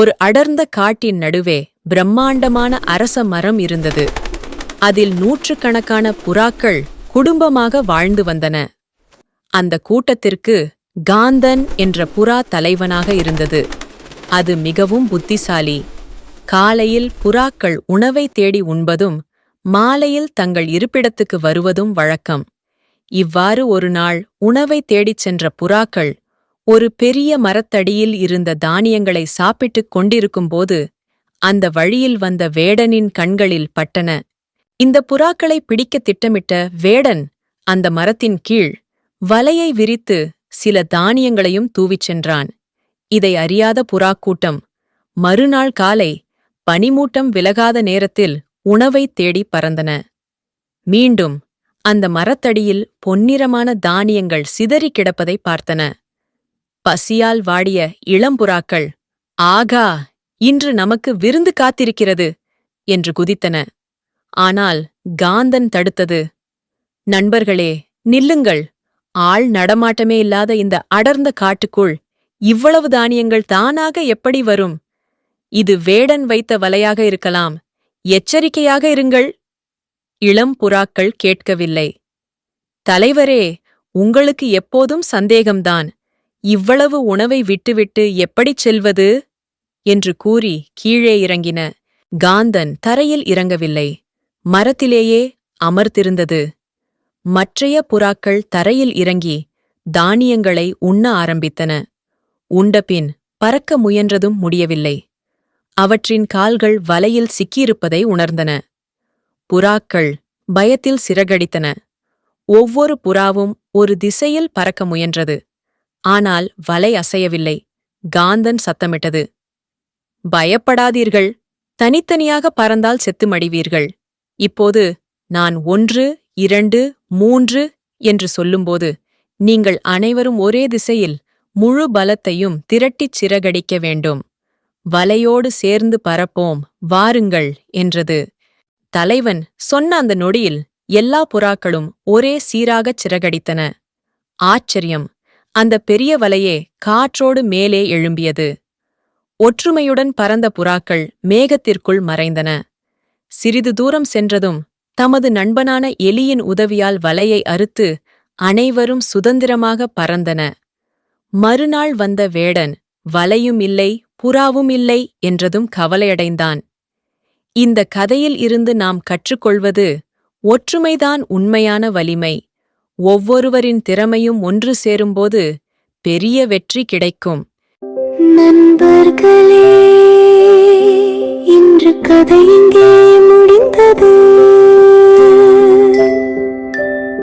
ஒரு அடர்ந்த காட்டின் நடுவே பிரம்மாண்டமான அரச மரம் இருந்தது. அதில் நூற்றுக்கணக்கான புறாக்கள் குடும்பமாக வாழ்ந்து வந்தன. அந்த கூட்டத்திற்கு காந்தன் என்ற புறா தலைவனாக இருந்தது. அது மிகவும் புத்திசாலி. காலையில் புறாக்கள் உணவை தேடி உண்பதும் மாலையில் தங்கள் இருப்பிடத்துக்கு வருவதும் வழக்கம். இவ்வாறு ஒரு நாள் உணவை தேடிச் சென்ற புறாக்கள் ஒரு பெரிய மரத்தடியில் இருந்த தானியங்களை சாப்பிட்டுக் கொண்டிருக்கும்போது அந்த வழியில் வந்த வேடனின் கண்களில் பட்டன. இந்த புறாக்களை பிடிக்க திட்டமிட்ட வேடன் அந்த மரத்தின் கீழ் வலையை விரித்து சில தானியங்களையும் தூவிச் சென்றான். இதை அறியாத புறாக்கூட்டம் மறுநாள் காலை பனிமூட்டம் விலகாத நேரத்தில் உணவை தேடி பறந்தன. மீண்டும் அந்த மரத்தடியில் பொன்னிறமான தானியங்கள் சிதறி கிடப்பதை பார்த்தன. பசியால் வாடிய இளம்புறாக்கள் ஆகா இன்று நமக்கு விருந்து காத்திருக்கிறது என்று குதித்தன. ஆனால் காந்தன் தடுத்தது நண்பர்களே நில்லுங்கள். ஆள் நடமாட்டமே இல்லாத இந்த அடர்ந்த காட்டுக்குள் இவ்வளவு தானியங்கள் தானாக எப்படி வரும்? இது வேடன் வைத்த வலையாக இருக்கலாம். எச்சரிக்கையாக இருங்கள். இளம் புறாக்கள் கேட்கவில்லை. தலைவரே உங்களுக்கு எப்போதும் சந்தேகம்தான். இவ்வளவு உணவை விட்டுவிட்டு எப்படிச் செல்வது? என்று கூறி கீழே இறங்கின. காந்தன் தரையில் இறங்கவில்லை. மரத்திலேயே அமர்த்திருந்தது மற்றைய புறாக்கள் தரையில் இறங்கி தானியங்களை உண்ண ஆரம்பித்தன. உண்டபின் பறக்க முயன்றதும் முடியவில்லை. அவற்றின் கால்கள் வலையில் சிக்கியிருப்பதை உணர்ந்தன. புறாக்கள் பயத்தில் சிறகடித்தன. ஒவ்வொரு புறாவும் ஒரு திசையில் பறக்க முயன்றது. ஆனால் வலை அசையவில்லை. காந்தன் சத்தமிட்டது. பயப்படாதீர்கள். தனித்தனியாக பறந்தால் செத்து மடிவீர்கள் இப்போது நான் ஒன்று இரண்டு மூன்று என்று சொல்லும்போது நீங்கள் அனைவரும் ஒரே திசையில் முழு பலத்தையும் திரட்டிச் சிறகடிக்க வேண்டும். வலையோடு சேர்ந்து பறப்போம் வாருங்கள் என்றது. தலைவன் சொன்ன அந்த நொடியில் எல்லா புறாக்களும் ஒரே சீராகச் சிறகடித்தன. ஆச்சரியம். அந்த பெரிய வலையே காற்றோடு மேலே எழும்பியது. ஒற்றுமையுடன் பறந்த புறாக்கள் மேகத்திற்குள் மறைந்தன. சிறிது தூரம் சென்றதும் தமது நண்பனான எலியின் உதவியால் வலையை அறுத்து அனைவரும் சுதந்திரமாக பறந்தன. மறுநாள் வந்த வேடன் வலையும் இல்லை புறாவும் இல்லை என்றதும் கவலையடைந்தான். இந்த கதையில் இருந்து நாம் கற்றுக்கொள்வது ஒற்றுமைதான் உண்மையான வலிமை. ஒவ்வொருவரின் திறமையும் ஒன்று சேரும்போது பெரிய வெற்றி கிடைக்கும். நண்பர்களே இன்று கதை இங்கே முடிந்தது.